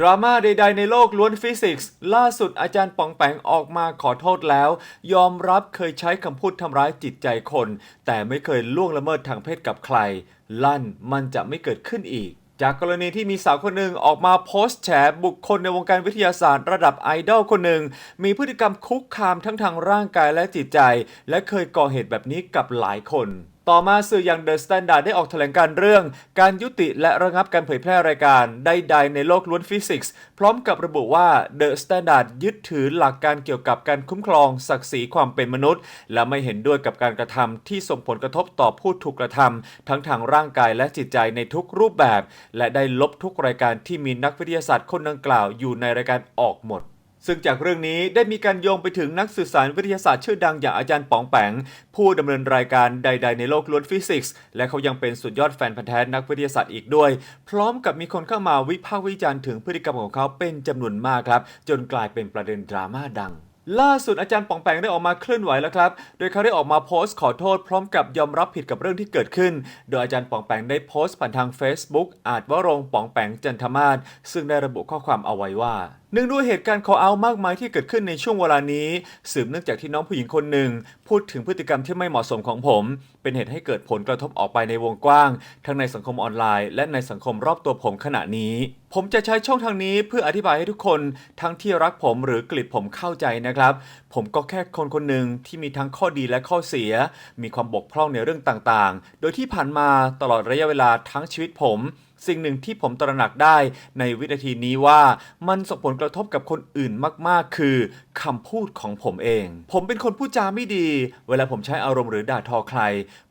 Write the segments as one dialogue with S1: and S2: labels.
S1: ดราม่าใดๆในโลกล้วนฟิสิกส์ ล่าสุดอาจารย์ปองแปงออกมาขอโทษแล้ว ยอมรับเคยใช้คำพูดทำร้ายจิตใจคน แต่ไม่เคยล่วงละเมิดทางเพศกับใคร ลั่นมันจะไม่เกิดขึ้นอีก จากกรณีที่มีสาวคนหนึ่งออกมาโพสต์แฉบุคคลในวงการวิทยาศาสตร์ระดับไอดอลคนหนึ่ง มีพฤติกรรมคุกคามทั้งทางร่างกายและจิตใจ และเคยก่อเหตุแบบนี้กับหลายคน ต่อมาสื่ออย่าง The Standard ได้ออกแถลงการเรื่อง การยุติและระงับการเผยแพร่รายการใดๆในโลกล้วนฟิสิกส์ พร้อมกับระบุว่า The Standard ยึดถือหลักการเกี่ยวกับการคุ้มครองศักดิ์ศรีความเป็นมนุษย์ และไม่เห็นด้วยกับการกระทำที่ส่งผลกระทบต่อผู้ถูกกระทำทั้งทางร่างกายและจิตใจในทุกรูปแบบ และได้ลบทุกรายการที่มีนักวิทยาศาสตร์คนดังกล่าวอยู่ในรายการออกหมด ซึ่งจากเรื่องนี้ได้มีการโยงไปถึงนักสื่อสารวิทยาศาสตร์ชื่อดังอย่างอาจารย์ป๋องแปง ผู้ดำเนินรายการใด ๆ ในโลกล้วนฟิสิกส์ และเขายังเป็นสุดยอดแฟนพันธ์แท้นักวิทยาศาสตร์อีกด้วย พร้อมกับมีคนเข้ามาวิพากษ์วิจารณ์ถึงพฤติกรรมของเขาเป็นจำนวนมากครับ จนกลายเป็นประเด็นดราม่าดังล่าสุดอาจารย์ปองแปงได้ออกมาเคลื่อนไหวแล้วครับ โดยเขาได้ออกมาโพสต์ขอโทษพร้อมกับยอมรับผิดกับเรื่องที่เกิดขึ้น โดยอาจารย์ปองแปงได้โพสต์ผ่านทาง Facebook อาจวรงปองแปงจันทมาศซึ่งได้ระบุข้อความเอาไว้ว่า เนื่องด้วยเหตุการณ์คอเอามากมายที่เกิดขึ้นในช่วงเวลานี้ สืบเนื่องจากที่น้องผู้หญิงคนหนึ่ง พูดถึงพฤติกรรมที่ไม่เหมาะสมของผม เป็นเหตุให้เกิดผลกระทบออกไปในวงกว้าง ทั้งในสังคมออนไลน์ และในสังคมรอบตัวผมขณะนี้ ผมจะใช้ช่องทางนี้เพื่ออธิบายให้ทุกคน ทั้งที่รักผมหรือกลิดผมเข้าใจนะครับ ผมก็แค่คนคนหนึ่งที่มีทั้งข้อดีและข้อเสีย มีความบกพร่องในเรื่องต่างๆ โดยที่ผ่านมาตลอดระยะเวลาทั้งชีวิตผม สิ่งหนึ่งที่ผมตระหนักได้ในวินาทีนี้ว่ามันส่งผลกระทบกับคนอื่นมากๆ คือคำพูดของผมเอง ผมเป็นคนพูดจาไม่ดี เวลาผมใช้อารมณ์หรือด่าทอใคร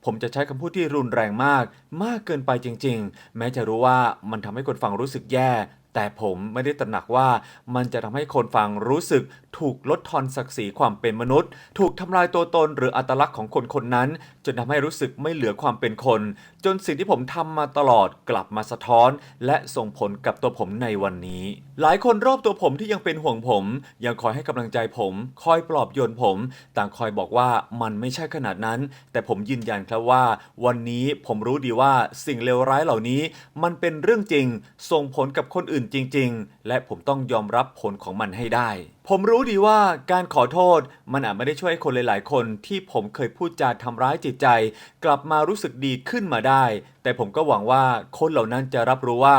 S1: ผมจะใช้คำพูดที่รุนแรงมาก มากเกินไปจริง ๆ แม้จะรู้ว่ามันทำให้คนฟังรู้สึกแย่ แต่ผมไม่ได้ตระหนักว่ามันจะทำให้คนฟังรู้สึกถูกลดทอนศักดิ์ศรีความเป็นมนุษย์ ถูกทำลายตัวตนหรืออัตลักษณ์ของคนคนนั้น จนทำให้รู้สึกไม่เหลือความเป็นคน จนสิ่งที่ผมทำมาตลอดกลับมาสะท้อน และส่งผลกับตัวผมในวันนี้ หลายคนรอบตัวผมที่ยังเป็นห่วงผม ยังคอยให้กำลังใจผม คอยปลอบโยนผม ต่างคอยบอกว่ามันไม่ใช่ขนาดนั้น แต่ผมยืนยันครับว่า วันนี้ผมรู้ดีว่าสิ่งเลวร้ายเหล่านี้ มันเป็นเรื่องจริง ส่งผลกับคนอื่นจริง ๆ และผมต้องยอมรับผลของมันให้ได้ผมรู้ดีว่าการขอโทษมันอาจไม่ได้ช่วยให้คนหลาย ๆ คนที่ผมเคยพูดจาทำร้ายจิตใจ กลับมารู้สึกดีขึ้นมาได้ แต่ผมก็หวังว่าคนเหล่านั้นจะรับรู้ว่า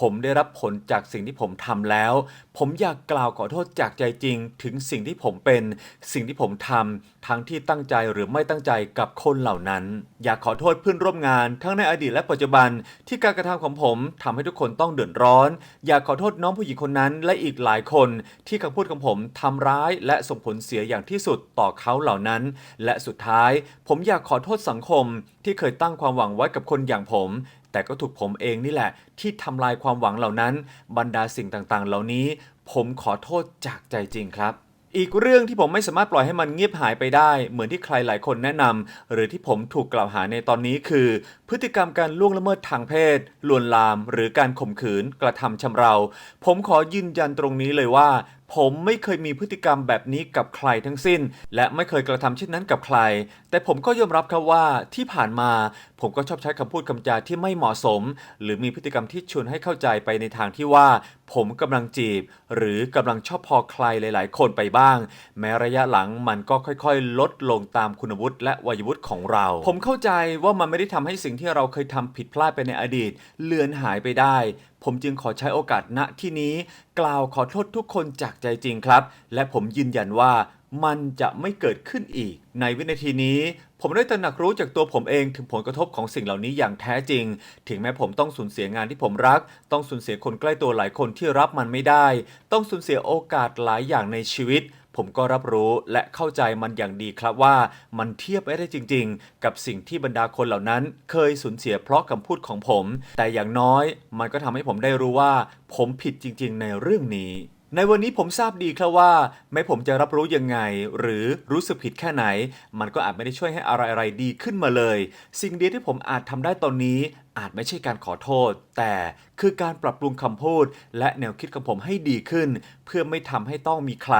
S1: ผมได้รับผลจากสิ่งที่ผมทำแล้ว ผมอยากกล่าวขอโทษจากใจจริง ถึงสิ่งที่ผมเป็น สิ่งที่ผมทำทั้งที่ตั้งใจหรือไม่ตั้งใจกับคนเหล่านั้น อยากขอโทษเพื่อนร่วมงาน ทั้งในอดีตและปัจจุบันที่การกระทำของผมทำให้ทุกคนต้องเดือดร้อน อยากขอโทษน้องผู้หญิงคนนั้นและอีกหลายคนที่คำพูดของผมทำร้ายและส่งผลเสียอย่างที่สุดต่อเขาเหล่านั้น และสุดท้าย ผมอยากขอโทษสังคมที่เคยตั้งความหวังไว้กับคนอย่างผม แต่ก็ถูกผมเองนี่แหละ ที่ทำลายความหวังเหล่านั้น บรรดาสิ่งต่างๆ เหล่านี้ ผมขอโทษจากใจจริงครับอีกเรื่องที่ผมไม่สามารถปล่อยให้มันเงียบหายไปได้ เหมือนที่ใครหลายคนแนะนำหรือที่ผมถูกกล่าวหาในตอนนี้คือ พฤติกรรมการล่วงละเมิดทางเพศ ลวนลาม หรือการข่มขืน กระทำชำเรา ผมขอยืนยันตรงนี้เลยว่าผมไม่เคยมีพฤติกรรมแบบนี้กับใครทั้งสิ้น และไม่เคยกระทำเช่นนั้นกับใคร แต่ผมก็ยอมรับครับว่าที่ผ่านมา ผมก็ชอบใช้คำพูดคำจาที่ไม่เหมาะสม หรือมีพฤติกรรมที่ชวนให้เข้าใจไปในทางที่ว่า ผมกำลังจีบ หรือกำลังชอบพอใครหลาย ๆ คนไปบ้าง แม้ระยะหลังมันก็ค่อยๆ ลดลงตามคุณวุฒิและวัยวุฒิของเรา ผมเข้าใจว่ามันไม่ได้ทำให้สิ่งที่เราเคยทำผิดพลาดไปในอดีต เลือนหายไปได้ ผมจึงขอใช้โอกาสณที่นี้ กล่าวขอโทษทุกคนจากใจจริงครับ และผมยืนยันว่ามันจะไม่เกิดขึ้นอีก ในวินาทีนี้ ผมได้ตระหนักรู้จากตัวผมเองถึงผลกระทบของสิ่งเหล่านี้อย่างแท้จริง ถึงแม้ผมต้องสูญเสียงานที่ผมรัก ต้องสูญเสียคนใกล้ตัวหลายคนที่รับมันไม่ได้ ต้องสูญเสียโอกาสหลายอย่างในชีวิต ผมก็รับรู้และเข้าใจมันอย่างดีครับว่ามันเทียบไม่ได้จริง ๆ กับสิ่งที่บรรดาคนเหล่านั้น เคยสูญเสียเพราะคำพูดของผม แต่อย่างน้อย มันก็ทำให้ผมได้รู้ว่า ผมผิดจริง ๆ ในเรื่องนี้ในวันนี้ผมทราบดีครับว่า ไม่ผมจะรับรู้ยังไง หรือรู้สึกผิดแค่ไหน มันก็อาจไม่ได้ช่วยให้อะไรๆดีขึ้นมาเลย สิ่งเดียวที่ผมอาจทำได้ตอนนี้ อาจไม่ใช่การขอโทษ แต่คือการปรับปรุงคำพูด และแนวคิดของผมให้ดีขึ้น เพื่อไม่ทำให้ต้องมีใคร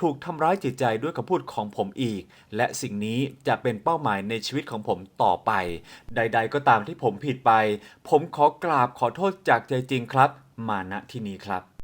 S1: ถูกทำร้ายจิตใจด้วยคำพูดของผมอีก และสิ่งนี้จะเป็นเป้าหมายในชีวิตของผมต่อไป ใด ๆ ก็ตามที่ผมผิดไป ผมขอกราบขอโทษจากใจจริงครับ มาณที่นี้ครับ